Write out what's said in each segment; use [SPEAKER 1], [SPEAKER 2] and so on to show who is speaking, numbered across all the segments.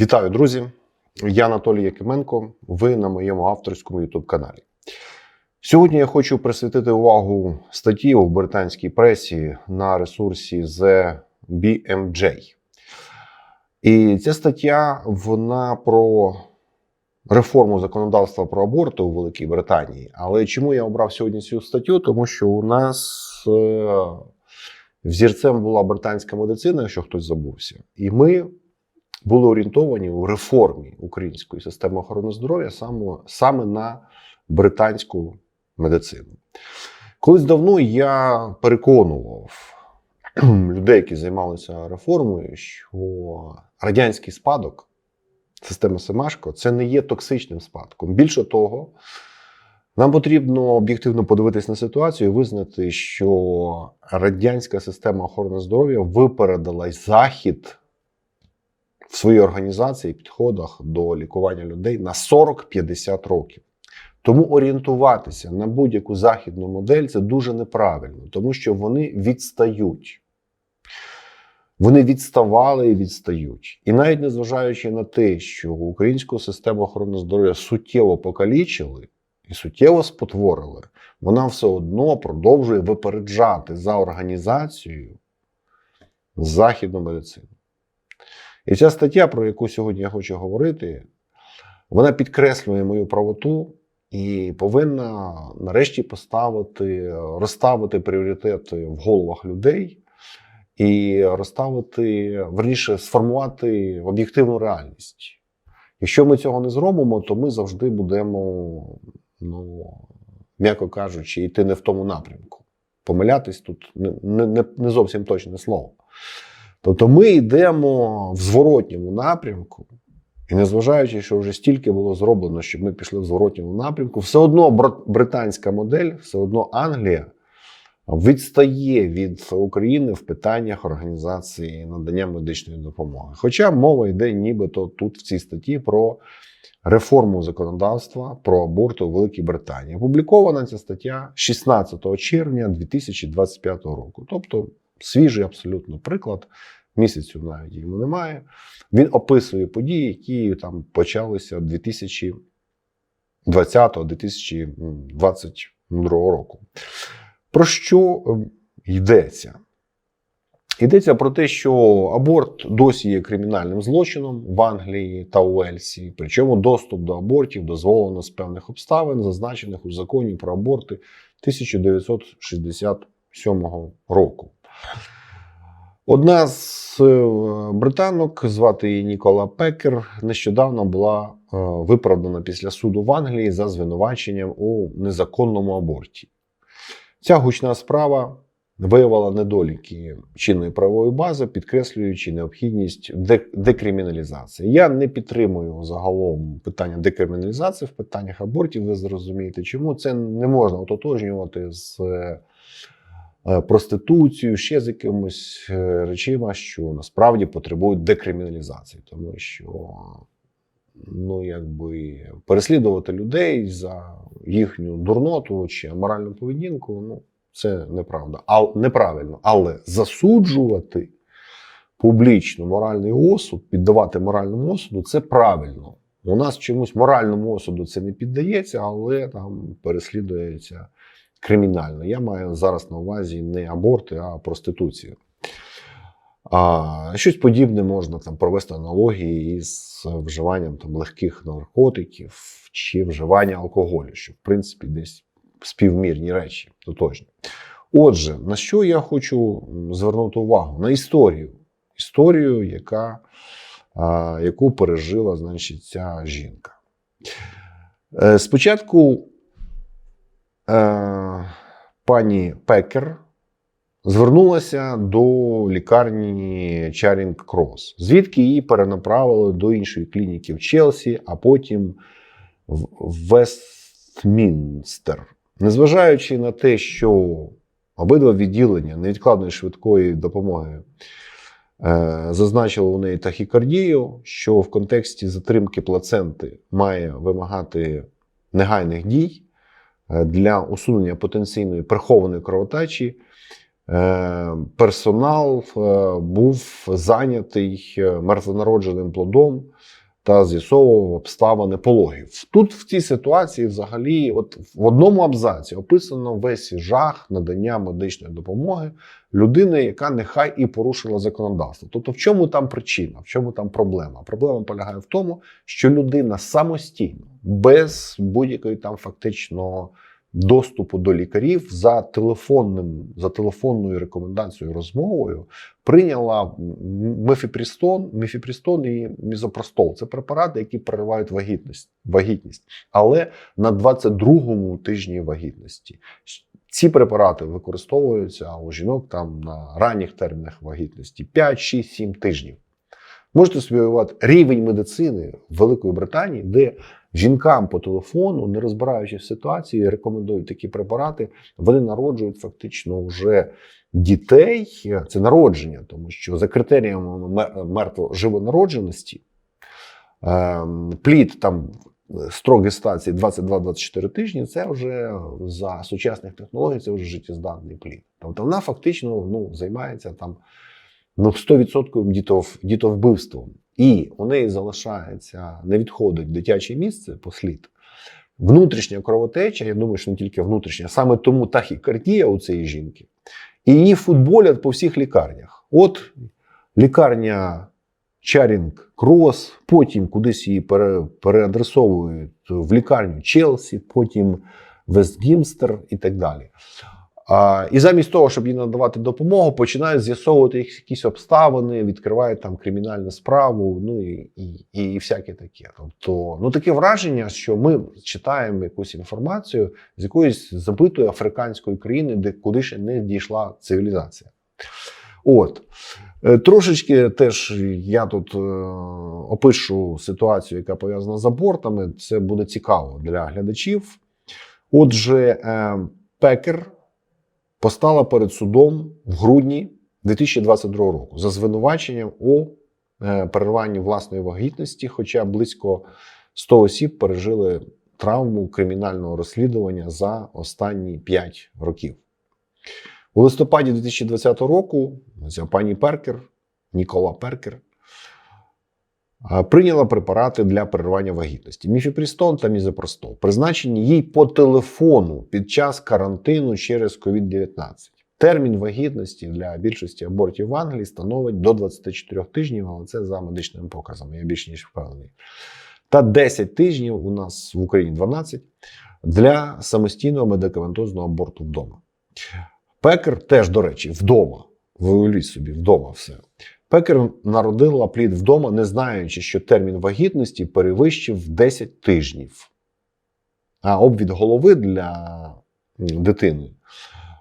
[SPEAKER 1] Вітаю, друзі! Я Анатолій Якименко. Ви на моєму авторському youtube каналі. Сьогодні я хочу присвятити увагу статті у британській пресі на ресурсі The BMJ. І ця стаття вона про реформу законодавства про аборти у Великій Британії. Але чому я обрав сьогодні цю статтю? Тому що у нас е, взірцем була британська медицина, якщо хтось забувся, і ми були орієнтовані у реформі української системи охорони здоров'я саме, саме на британську медицину. Колись давно я переконував людей, які займалися реформою, що радянський спадок системи Семашко це не є токсичним спадком. Більше того, нам потрібно об'єктивно подивитись на ситуацію і визнати, що радянська система охорони здоров'я випередила захід в своїй організації, і підходах до лікування людей на 40-50 років. Тому орієнтуватися на будь-яку західну модель це дуже неправильно, тому що вони відстають. Вони відставали і відстають. І навіть незважаючи на те, що українську систему охорони здоров'я суттєво покалічили і суттєво спотворили, вона все одно продовжує випереджати за організацією західну медицину. І ця стаття, про яку сьогодні я хочу говорити, вона підкреслює мою правоту і повинна нарешті поставити, розставити пріоритети в головах людей і розставити, верніше, сформувати об'єктивну реальність. Якщо ми цього не зробимо, то ми завжди будемо, ну, м'яко кажучи, йти не в тому напрямку. Помилятись тут не, не, не зовсім точне слово. Тобто ми йдемо в зворотньому напрямку, і незважаючи, що вже стільки було зроблено, щоб ми пішли в зворотньому напрямку, все одно британська модель, все одно Англія відстає від України в питаннях організації надання медичної допомоги. Хоча мова йде нібито тут в цій статті про реформу законодавства про аборти у Великій Британії. Опублікована ця стаття 16 червня 2025 року. Тобто свіжий абсолютно приклад. Місяцю навіть йому немає. Він описує події, які там почалися 2020-2022 року. Про що йдеться? Йдеться про те, що аборт досі є кримінальним злочином в Англії та Уельсі. Причому доступ до абортів дозволено з певних обставин, зазначених у законі про аборти 1967 року. Одна з британок, звати її Нікола Пекер, нещодавно була виправдана після суду в Англії за звинуваченням у незаконному аборті. Ця гучна справа виявила недоліки чинної правової бази, підкреслюючи необхідність декриміналізації. Я не підтримую загалом питання декриміналізації в питаннях абортів. Ви зрозумієте, чому це не можна ототожнювати з проституцію, ще з якимось речима, що насправді потребують декриміналізації, тому що ну, якби переслідувати людей за їхню дурноту чи моральну поведінку, ну це неправда, а неправильно. Але засуджувати публічно моральний осуд, піддавати моральному осуду це правильно. У нас чомусь моральному осуду це не піддається, але там переслідується кримінально. Я маю зараз на увазі не аборти, а проституцію. А щось подібне можна там провести аналогії із вживанням там легких наркотиків чи вживання алкоголю, що в принципі десь співмірні речі, тотожні. Отже, на що я хочу звернути увагу? На історію. Історію, яка, а, яку пережила значить, ця жінка. Е, спочатку е, пані Пекер звернулася до лікарні Чарінг Крос, звідки її перенаправили до іншої клініки в Челсі, а потім в Вестмінстер. Незважаючи на те, що обидва відділення невідкладної швидкої допомоги е, зазначили у неї тахікардію, що в контексті затримки плаценти має вимагати негайних дій для усунення потенційної прихованої кровотечі. е, персонал е, був зайнятий е, мертвонародженим плодом та з'ясовував обставини пологів. Тут в цій ситуації, взагалі, от в одному абзаці описано весь жах надання медичної допомоги людини, яка нехай і порушила законодавство. Тобто, в чому там причина, в чому там проблема? Проблема полягає в тому, що людина самостійно, без будь-якої там фактично доступу до лікарів за телефонним за телефонною рекомендацією розмовою прийняла мефіпрістон, мефіпрістон і мізопростол. Це препарати, які переривають вагітність, вагітність, але на 22-му тижні вагітності. Ці препарати використовуються у жінок там на ранніх термінах вагітності 5, 6, 7 тижнів. Можете собі уявити рівень медицини Великої Британії, де жінкам по телефону, не розбираючись в ситуації, рекомендують такі препарати. Вони народжують фактично вже дітей. Це народження, тому що за критеріями мер- мертво-живонародженості ем, плід там строк гестації 22-24 тижні. Це вже за сучасних технологій, це вже життєздатний плід. Тобто вона фактично ну, займається там ну, 100% дітов, дітовбивством. І у неї залишається, не відходить дитяче місце послід. Внутрішня кровотеча, я думаю, що не тільки внутрішня, саме тому тахікардія у цієї жінки. І її футболять по всіх лікарнях. От лікарня Чарінг Крос, потім кудись її пере, переадресовують в лікарню Челсі, потім Вестгімстер і так далі. І замість того, щоб їй надавати допомогу, починають з'ясовувати якісь обставини, відкривають там кримінальну справу, ну і, і, і всяке таке. Тобто, ну таке враження, що ми читаємо якусь інформацію з якоїсь забитої африканської країни, де куди ще не дійшла цивілізація. От. Е, Трошечки теж я тут е, опишу ситуацію, яка пов'язана з абортами. Це буде цікаво для глядачів. Отже, е, Пекер постала перед судом в грудні 2022 року за звинуваченням у е, перерванні власної вагітності, хоча близько 100 осіб пережили травму кримінального розслідування за останні 5 років. У листопаді 2020 року ця пані Перкер, Нікола Перкер, прийняла препарати для перервання вагітності: міфіпрістон та мізопростол, призначені їй по телефону під час карантину через COVID-19. Термін вагітності для більшості абортів в Англії становить до 24 тижнів, але це за медичними показами, я більш ніж впевнений. Та 10 тижнів у нас в Україні 12 для самостійного медикаментозного аборту вдома. Пекер теж, до речі, вдома. Ви уявіть собі, вдома все. Пекер народила плід вдома, не знаючи, що термін вагітності перевищив 10 тижнів. А обвід голови для дитини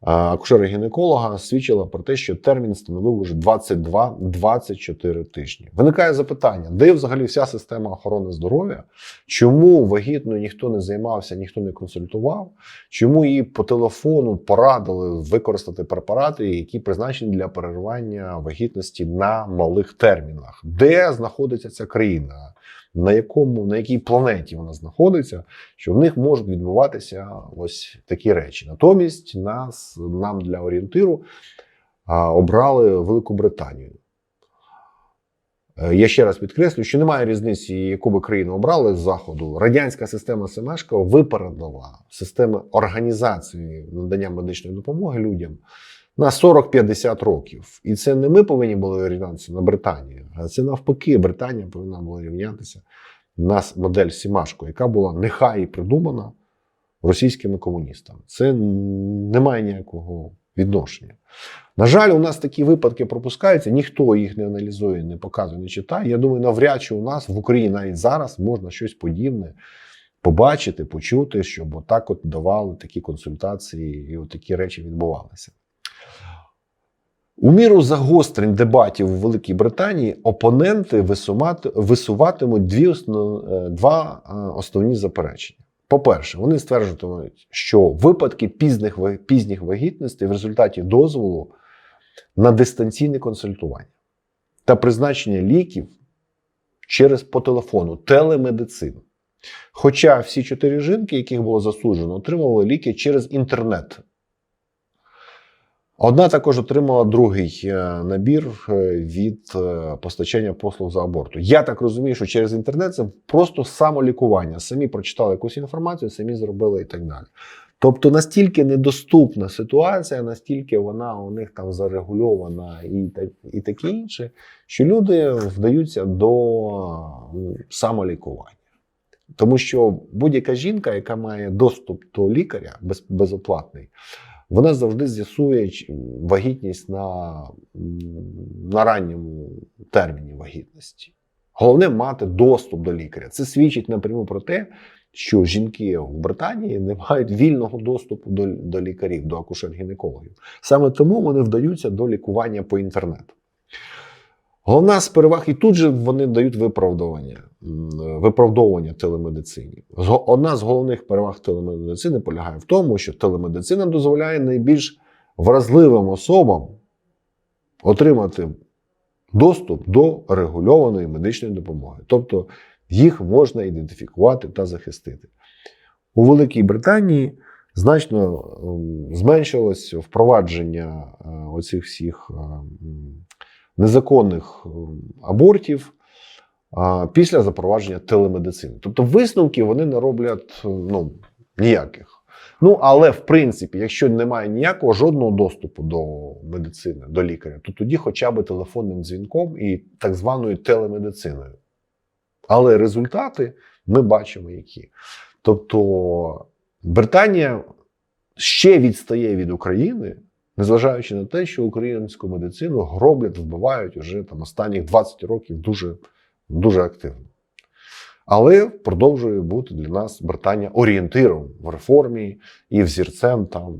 [SPEAKER 1] акушера-гінеколога свідчила про те, що термін становив уже 22-24 тижні. Виникає запитання, де взагалі вся система охорони здоров'я? Чому вагітною ніхто не займався, ніхто не консультував? Чому їй по телефону порадили використати препарати, які призначені для перервання вагітності на малих термінах? Де знаходиться ця країна? На якому на якій планеті вона знаходиться, що в них можуть відбуватися ось такі речі. Натомість нас нам для орієнтиру обрали Велику Британію. Е, Я ще раз підкреслю, що немає різниці, яку би країну обрали з заходу. Радянська система Семешкова випередила системи організації надання медичної допомоги людям на 40-50 років. І це не ми повинні були орієнтуватися на Британію, а це навпаки, Британія повинна була рівнятися на модель Сімашко, яка була нехай і придумана російськими комуністами. Це не має ніякого відношення. На жаль, у нас такі випадки пропускаються, ніхто їх не аналізує, не показує, не читає. Я думаю, навряд чи у нас в Україні навіть зараз можна щось подібне побачити, почути, щоб отак от давали такі консультації і от такі речі відбувалися. У міру загострень дебатів у Великій Британії опоненти висуватимуть дві основ, е, два е, основні заперечення. По-перше, вони стверджуватимуть, що випадки пізніх, пізніх вагітностей в результаті дозволу на дистанційне консультування та призначення ліків через по телефону, телемедицину. Хоча всі чотири жінки, яких було засуджено, отримували ліки через інтернет. Одна також отримала другий е, набір е, від е, постачання послуг за аборту. Я так розумію, що через інтернет це просто самолікування. Самі прочитали якусь інформацію, самі зробили і так далі. Тобто настільки недоступна ситуація, настільки вона у них там зарегульована і так, і таке інше, що люди вдаються до самолікування. Тому що будь-яка жінка, яка має доступ до лікаря без, безоплатний, вона завжди з'ясує вагітність на, на ранньому терміні вагітності. Головне мати доступ до лікаря. Це свідчить напряму про те, що жінки в Британії не мають вільного доступу до, до лікарів, до акушер-гінекологів. Саме тому вони вдаються до лікування по інтернету. Головна з переваг, і тут же вони дають виправдування, виправдовування телемедицині. Одна з головних переваг телемедицини полягає в тому, що телемедицина дозволяє найбільш вразливим особам отримати доступ до регульованої медичної допомоги. Тобто їх можна ідентифікувати та захистити. У Великій Британії значно зменшилось впровадження е, оцих всіх е, незаконних ем, абортів після запровадження телемедицини. Тобто висновки вони не роблять е, ну, ніяких. Ну, але в принципі, якщо немає ніякого жодного доступу до медицини, до лікаря, то тоді хоча б телефонним дзвінком і так званою телемедициною. Але результати ми бачимо які. Тобто Британія ще відстає від України, незважаючи на те, що українську медицину гроблять, вбивають уже там останніх 20 років дуже, дуже активно. Але продовжує бути для нас Британія орієнтиром в реформі і взірцем там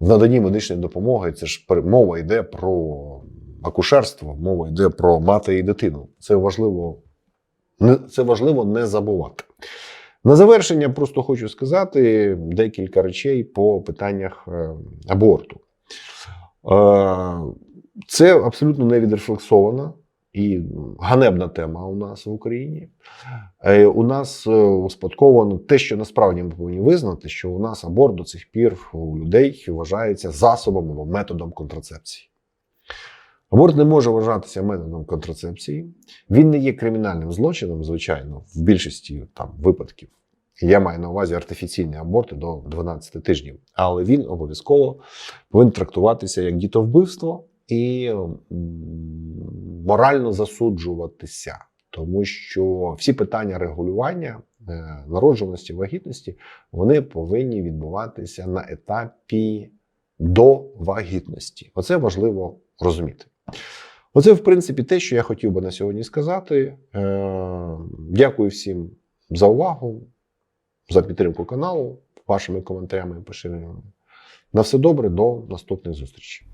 [SPEAKER 1] в наданні медичної допомоги. Це ж мова йде про акушерство, мова йде про мати і дитину. Це важливо, це важливо не забувати. На завершення просто хочу сказати декілька речей по питаннях е, аборту. Е, Це абсолютно не відрефлексована і ганебна тема у нас в Україні. Е, У нас успадковано те, що насправді ми повинні визнати, що у нас аборт до цих пір у людей вважається засобом або методом контрацепції. Аборт не може вважатися методом контрацепції. Він не є кримінальним злочином, звичайно, в більшості там, випадків. Я маю на увазі артифіційні аборти до 12 тижнів, але він обов'язково повинен трактуватися як дітовбивство і морально засуджуватися, тому що всі питання регулювання е, народжуваності, вагітності вони повинні відбуватися на етапі до вагітності. Оце важливо розуміти. Оце, в принципі, те, що я хотів би на сьогодні сказати. Е, Дякую всім за увагу, за підтримку каналу, вашими коментарями і поширеннями. На все добре, до наступних зустрічей.